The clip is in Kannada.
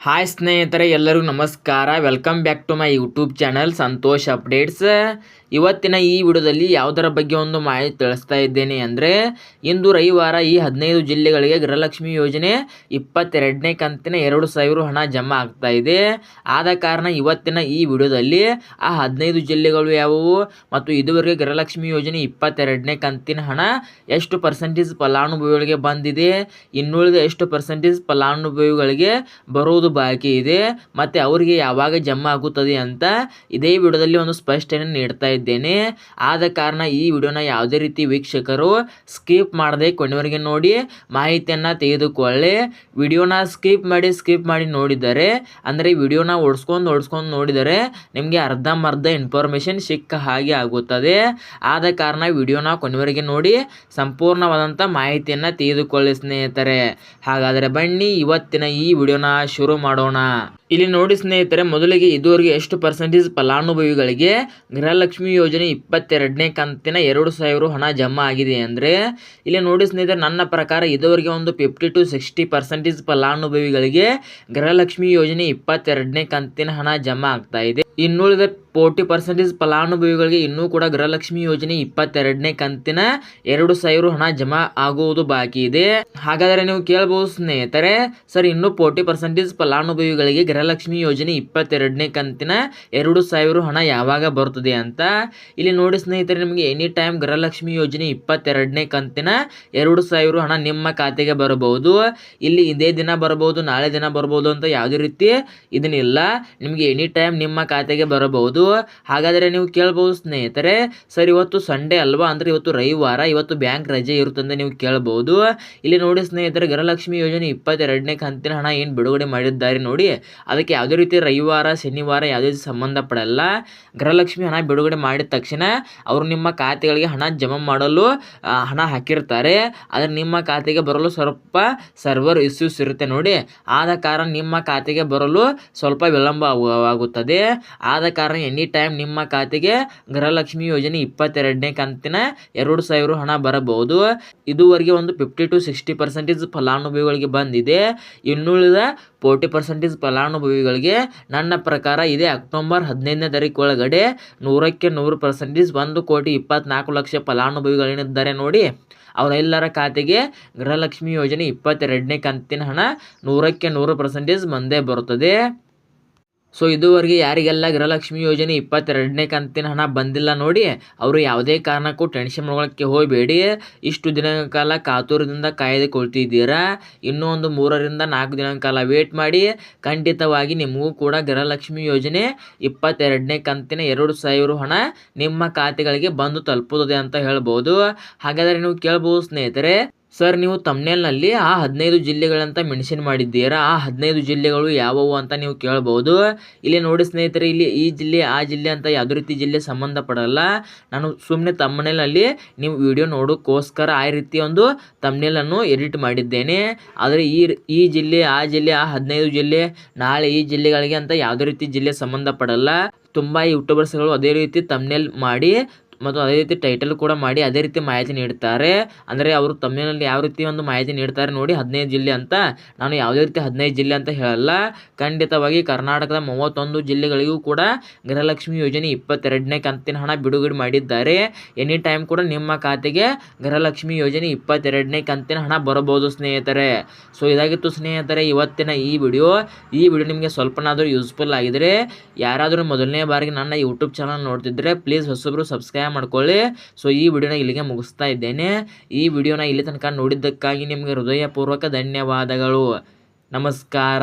ಹಾಯ್ ಸ್ನೇಹಿತರೆ ಎಲ್ಲರಿಗೂ ನಮಸ್ಕಾರ. Welcome back to my YouTube channel Santosh updates ಇವತ್ತಿನ ಈ ವಿಡಿಯೋದಲ್ಲಿ ಯಾವುದರ ಬಗ್ಗೆ ಒಂದು ಮಾಹಿತಿ ತಿಳಿಸ್ತಾ ಇದ್ದೇನೆ ಅಂದರೆ, ಇಂದು ರವಿವಾರ ಈ ಹದಿನೈದು ಜಿಲ್ಲೆಗಳಿಗೆ ಗೃಹಲಕ್ಷ್ಮಿ ಯೋಜನೆ ಇಪ್ಪತ್ತೆರಡನೇ ಕಂತಿನ ಎರಡು ಸಾವಿರ ಹಣ ಜಮಾ ಆಗ್ತಾ ಇದೆ. ಆದ ಕಾರಣ ಇವತ್ತಿನ ಈ ವಿಡಿಯೋದಲ್ಲಿ ಆ ಹದಿನೈದು ಜಿಲ್ಲೆಗಳು ಯಾವುವು ಮತ್ತು ಇದುವರೆಗೆ ಗೃಹಲಕ್ಷ್ಮಿ ಯೋಜನೆ ಇಪ್ಪತ್ತೆರಡನೇ ಕಂತಿನ ಹಣ ಎಷ್ಟು ಪರ್ಸೆಂಟೇಜ್ ಫಲಾನುಭವಿಗಳಿಗೆ ಬಂದಿದೆ, ಇನ್ನುಳಿದ ಎಷ್ಟು ಪರ್ಸೆಂಟೇಜ್ ಫಲಾನುಭವಿಗಳಿಗೆ ಬರುವುದು ಬಾಕಿ ಇದೆ, ಮತ್ತು ಅವರಿಗೆ ಯಾವಾಗ ಜಮಾ ಆಗುತ್ತದೆ ಅಂತ ಇದೇ ವಿಡಿಯೋದಲ್ಲಿ ಒಂದು ಸ್ಪಷ್ಟನೆ ನೀಡ್ತಾ ಇದ್ದೇನೆ. ಆದ ಕಾರಣ ಈ ವಿಡಿಯೋನ ಯಾವುದೇ ರೀತಿ ವೀಕ್ಷಕರು ಸ್ಕಿಪ್ ಮಾಡದೆ ಕೊನೆವರೆಗೆ ನೋಡಿ ಮಾಹಿತಿಯನ್ನು ತೆಗೆದುಕೊಳ್ಳಿ. ವಿಡಿಯೋನ ಸ್ಕಿಪ್ ಮಾಡಿ ಸ್ಕಿಪ್ ಮಾಡಿ ನೋಡಿದರೆ, ಅಂದರೆ ವಿಡಿಯೋನ ಓಡಿಸ್ಕೊಂಡು ಓಡಿಸ್ಕೊಂಡು ನೋಡಿದರೆ ನಿಮಗೆ ಅರ್ಧಂಬರ್ಧ ಇನ್ಫಾರ್ಮೇಷನ್ ಸಿಕ್ಕ ಹಾಗೆ ಆಗುತ್ತದೆ. ಆದ ಕಾರಣ ವಿಡಿಯೋನ ಕೊನೆವರೆಗೆ ನೋಡಿ ಸಂಪೂರ್ಣವಾದಂಥ ಮಾಹಿತಿಯನ್ನು ತೆಗೆದುಕೊಳ್ಳಿ ಸ್ನೇಹಿತರೆ. ಹಾಗಾದರೆ ಬನ್ನಿ, ಇವತ್ತಿನ ಈ ವಿಡಿಯೋನ ಶುರು ಮಾಡೋಣ. ಇಲ್ಲಿ ನೋಡಿ ಸ್ನೇಹಿತರೆ, ಮೊದಲಿಗೆ ಇದುವರೆಗೆ ಎಷ್ಟು ಪರ್ಸೆಂಟೇಜ್ ಫಲಾನುಭವಿಗಳಿಗೆ ಗೃಹಲಕ್ಷ್ಮಿ ಯೋಜನೆ ಇಪ್ಪತ್ತೆರಡನೇ ಕಂತಿನ ಎರಡು ಸಾವಿರ ಹಣ ಜಮಾ ಆಗಿದೆ ಅಂದರೆ, ಇಲ್ಲಿ ನೋಡಿ ಸ್ನೇಹಿತರೆ, ನನ್ನ ಪ್ರಕಾರ ಇದುವರೆಗೆ ಒಂದು ಫಿಫ್ಟಿ ಟು ಸಿಕ್ಸ್ಟಿ ಪರ್ಸೆಂಟೇಜ್ ಫಲಾನುಭವಿಗಳಿಗೆ ಗೃಹಲಕ್ಷ್ಮಿ ಯೋಜನೆ ಇಪ್ಪತ್ತೆರಡನೇ ಕಂತಿನ ಹಣ ಜಮಾ ಆಗ್ತಾ ಇದೆ. ಇನ್ನುಳಿದ ಫೋರ್ಟಿ ಪರ್ಸೆಂಟೇಜ್ ಫಲಾನುಭವಿಗಳಿಗೆ ಇನ್ನೂ ಕೂಡ ಗೃಹಲಕ್ಷ್ಮಿ ಯೋಜನೆ ಇಪ್ಪತ್ತೆರಡನೇ ಕಂತಿನ ಎರಡು ಸಾವಿರ ಹಣ ಜಮಾ ಆಗುವುದು ಬಾಕಿ ಇದೆ. ಹಾಗಾದರೆ ನೀವು ಕೇಳಬಹುದು ಸ್ನೇಹಿತರೆ, ಸರ್, ಇನ್ನೂ ಫೋರ್ಟಿ ಪರ್ಸೆಂಟೇಜ್ ಫಲಾನುಭವಿಗಳಿಗೆ ಗೃಹಲಕ್ಷ್ಮಿ ಯೋಜನೆ ಇಪ್ಪತ್ತೆರಡನೇ ಕಂತಿನ ಎರಡು ಸಾವಿರ ಹಣ ಯಾವಾಗ ಬರುತ್ತದೆ ಅಂತ ಇಲ್ಲಿ ನೋಡಿ ಸ್ನೇಹಿತರೆ, ನಿಮಗೆ ಎನಿ ಟೈಮ್ ಗೃಹಲಕ್ಷ್ಮಿ ಯೋಜನೆ ಇಪ್ಪತ್ತೆರಡನೇ ಕಂತಿನ ಎರಡು ಸಾವಿರ ಹಣ ನಿಮ್ಮ ಖಾತೆಗೆ ಬರಬಹುದು. ಇಲ್ಲಿ ಇದೇ ದಿನ ಬರಬಹುದು, ನಾಳೆ ದಿನ ಬರಬಹುದು ಅಂತ ಯಾವುದೇ ರೀತಿ ಇದನ್ನಿಲ್ಲ. ನಿಮಗೆ ಎನಿ ಟೈಮ್ ನಿಮ್ಮ ಖಾತೆಗೆ ಬರಬಹುದು. ಹಾಗಾದರೆ ನೀವು ಕೇಳ್ಬೋದು ಸ್ನೇಹಿತರೆ, ಸರ್ ಇವತ್ತು ಸಂಡೇ ಅಲ್ವಾ? ಅಂದರೆ ಇವತ್ತು ರವಿವಾರ, ಇವತ್ತು ಬ್ಯಾಂಕ್ ರಜೆ ಇರುತ್ತಂತ ನೀವು ಕೇಳಬಹುದು ಇಲ್ಲಿ ನೋಡಿ ಸ್ನೇಹಿತರೆ ಗೃಹಲಕ್ಷ್ಮಿ ಯೋಜನೆ ಇಪ್ಪತ್ತೆರಡನೇ ಕಂತಿನ ಹಣ ಏನು ಬಿಡುಗಡೆ ಮಾಡಿದ್ದಾರೆ ನೋಡಿ. ಅದಕ್ಕೆ ಯಾವುದೇ ರೀತಿ ರವಿವಾರ, ಶನಿವಾರ ಯಾವುದೇ ರೀತಿ ಸಂಬಂಧ ಪಡಲ್ಲ ಗೃಹಲಕ್ಷ್ಮಿ ಹಣ ಬಿಡುಗಡೆ ಮಾಡಿದ ತಕ್ಷಣ ಅವರು ನಿಮ್ಮ ಖಾತೆಗಳಿಗೆ ಹಣ ಜಮಾ ಮಾಡಲು ಹಣ ಹಾಕಿರ್ತಾರೆ. ಆದರೆ ನಿಮ್ಮ ಖಾತೆಗೆ ಬರಲು ಸ್ವಲ್ಪ ಸರ್ವರ್ ಇಶ್ಯೂಸ್ ಇರುತ್ತೆ ನೋಡಿ. ಆದ ಕಾರಣ ನಿಮ್ಮ ಖಾತೆಗೆ ಬರಲು ಸ್ವಲ್ಪ ವಿಳಂಬ ಆಗುತ್ತದೆ. ಆದ ಕಾರಣ ಎನಿ ಟೈಮ್ ನಿಮ್ಮ ಖಾತೆಗೆ ಗೃಹಲಕ್ಷ್ಮಿ ಯೋಜನೆ ಇಪ್ಪತ್ತೆರಡನೇ ಕಂತಿನ ಎರಡು ಸಾವಿರ ಹಣ ಬರಬಹುದು. ಇದುವರೆಗೆ ಒಂದು ಫಿಫ್ಟಿ ಟು ಸಿಕ್ಸ್ಟಿ ಪರ್ಸೆಂಟೇಜ್ ಫಲಾನುಭವಿಗಳಿಗೆ ಬಂದಿದೆ. ಇನ್ನುಳಿದ ಫೋರ್ಟಿ ಪರ್ಸೆಂಟೇಜ್ ಫಲಾನುಭವಿಗಳಿಗೆ ನನ್ನ ಪ್ರಕಾರ ಇದೇ ಅಕ್ಟೋಬರ್ ಹದಿನೈದನೇ ತಾರೀಕು ಒಳಗಡೆ ನೂರಕ್ಕೆ ನೂರು ಪರ್ಸೆಂಟೇಜ್ ಒಂದು ಕೋಟಿ ಇಪ್ಪತ್ನಾಲ್ಕು ಲಕ್ಷ ಫಲಾನುಭವಿಗಳೇನಿದ್ದಾರೆ ನೋಡಿ. ಅವರೆಲ್ಲರ ಖಾತೆಗೆ ಗೃಹಲಕ್ಷ್ಮಿ ಯೋಜನೆ ಇಪ್ಪತ್ತೆರಡನೇ ಕಂತಿನ ಹಣ ನೂರಕ್ಕೆ ನೂರು ಪರ್ಸೆಂಟೇಜ್ ಬಂದೇ ಬರುತ್ತದೆ. ಸೊ ಇದುವರೆಗೆ ಯಾರಿಗೆಲ್ಲ ಗೃಹಲಕ್ಷ್ಮಿ ಯೋಜನೆ ಇಪ್ಪತ್ತೆರಡನೇ ಕಂತಿನ ಹಣ ಬಂದಿಲ್ಲ ನೋಡಿ, ಅವರು ಯಾವುದೇ ಕಾರಣಕ್ಕೂ ಟೆನ್ಷನ್ ಮಾಡ್ಕೊಳ್ಳೋಕ್ಕೆ ಹೋಗಬೇಡಿ. ಇಷ್ಟು ದಿನಗಳ ಕಾಲ ಕಾತುರದಿಂದ ಕಾಯ್ದುಕೊಳ್ತಿದ್ದೀರಾ? ಇನ್ನೂ ಒಂದು ಮೂರರಿಂದ ನಾಲ್ಕು ದಿನಗಳ ಕಾಲ ವೇಟ್ ಮಾಡಿ. ಖಂಡಿತವಾಗಿ ನಿಮಗೂ ಕೂಡ ಗೃಹಲಕ್ಷ್ಮಿ ಯೋಜನೆ ಇಪ್ಪತ್ತೆರಡನೇ ಕಂತಿನ ಎರಡು ಸಾವಿರ ಹಣ ನಿಮ್ಮ ಖಾತೆಗಳಿಗೆ ಬಂದು ತಲುಪುತ್ತದೆ ಅಂತ ಹೇಳ್ಬೋದು. ಹಾಗಾದರೆ ನೀವು ಕೇಳ್ಬೋದು ಸ್ನೇಹಿತರೆ ಸರ್, ನೀವು ತಮ್ನೆಲ್ನಲ್ಲಿ ಆ ಹದಿನೈದು ಜಿಲ್ಲೆಗಳಂತ ಮೆನ್ಷನ್ ಮಾಡಿದ್ದೀರಾ? ಆ ಹದಿನೈದು ಜಿಲ್ಲೆಗಳು ಯಾವುವು ಅಂತ ನೀವು ಕೇಳ್ಬೋದು. ಇಲ್ಲಿ ನೋಡಿ ಸ್ನೇಹಿತರೆ, ಇಲ್ಲಿ ಈ ಜಿಲ್ಲೆ, ಆ ಜಿಲ್ಲೆ ಅಂತ ಯಾವುದೇ ರೀತಿ ಜಿಲ್ಲೆ ಸಂಬಂಧಪಡಲ್ಲ. ನಾನು ಸುಮ್ಮನೆ ತಮ್ಮನೇಲಲ್ಲಿ ನೀವು ವಿಡಿಯೋ ನೋಡೋಕ್ಕೋಸ್ಕರ ಆ ರೀತಿ ಒಂದು ತಮ್ನೇಲನ್ನು ಎಡಿಟ್ ಮಾಡಿದ್ದೇನೆ. ಆದರೆ ಈ ಈ ಜಿಲ್ಲೆ, ಆ ಜಿಲ್ಲೆ, ಆ ಹದಿನೈದು ಜಿಲ್ಲೆ, ನಾಳೆ ಈ ಜಿಲ್ಲೆಗಳಿಗೆ ಅಂತ ಯಾವುದೇ ರೀತಿ ಜಿಲ್ಲೆ ಸಂಬಂಧಪಡಲ್ಲ. ತುಂಬ ಯೂಟ್ಯೂಬರ್ಸ್ಗಳು ಅದೇ ರೀತಿ ತಮ್ನೇಲ್ ಮಾಡಿ ಮತ್ತು ಅದೇ ರೀತಿ ಟೈಟಲ್ ಕೂಡ ಮಾಡಿ ಅದೇ ರೀತಿ ಮಾಹಿತಿ ನೀಡ್ತಾರೆ. ಅಂದರೆ ಅವರು ತಮಿಳಿನಲ್ಲಿ ಯಾವ ರೀತಿ ಒಂದು ಮಾಹಿತಿ ನೀಡ್ತಾರೆ ನೋಡಿ ಹದಿನೈದು ಜಿಲ್ಲೆ ಅಂತ. ನಾನು ಯಾವುದೇ ರೀತಿ ಹದಿನೈದು ಜಿಲ್ಲೆ ಅಂತ ಹೇಳಲ್ಲ. ಖಂಡಿತವಾಗಿ ಕರ್ನಾಟಕದ ಮೂವತ್ತೊಂದು ಜಿಲ್ಲೆಗಳಿಗೂ ಕೂಡ ಗೃಹಲಕ್ಷ್ಮಿ ಯೋಜನೆ ಇಪ್ಪತ್ತೆರಡನೇ ಕಂತಿನ ಹಣ ಬಿಡುಗಡೆ ಮಾಡಿದ್ದಾರೆ. ಎನಿ ಟೈಮ್ ಕೂಡ ನಿಮ್ಮ ಖಾತೆಗೆ ಗೃಹಲಕ್ಷ್ಮಿ ಯೋಜನೆ ಇಪ್ಪತ್ತೆರಡನೇ ಕಂತಿನ ಹಣ ಬರಬಹುದು ಸ್ನೇಹಿತರೆ. ಸೊ, ಇದಾಗಿತ್ತು ಸ್ನೇಹಿತರೆ ಇವತ್ತಿನ ಈ ವಿಡಿಯೋ. ಈ ವಿಡಿಯೋ ನಿಮಗೆ ಸ್ವಲ್ಪನಾದರೂ ಯೂಸ್ಫುಲ್ ಆಗಿದ್ರೆ, ಯಾರಾದರೂ ಮೊದಲನೇ ಬಾರಿಗೆ ನನ್ನ ಯೂಟ್ಯೂಬ್ ಚಾನಲ್ ನೋಡ್ತಿದ್ರೆ ಪ್ಲೀಸ್ ಹೊಸಬ್ರು ಸಬ್ಸ್ಕ್ರೈಬ್ ಮಾಡ್ಕೊಳ್ಳಿ. ಸೊ ಈ ವಿಡಿಯೋನ ಇಲ್ಲಿಗೆ ಮುಗಿಸ್ತಾ ಇದ್ದೇನೆ. ಈ ವಿಡಿಯೋನ ಇಲ್ಲಿ ತನಕ ನೋಡಿದ್ದಕ್ಕಾಗಿ ನಿಮಗೆ ಹೃದಯಪೂರ್ವಕ ಧನ್ಯವಾದಗಳು. ನಮಸ್ಕಾರ.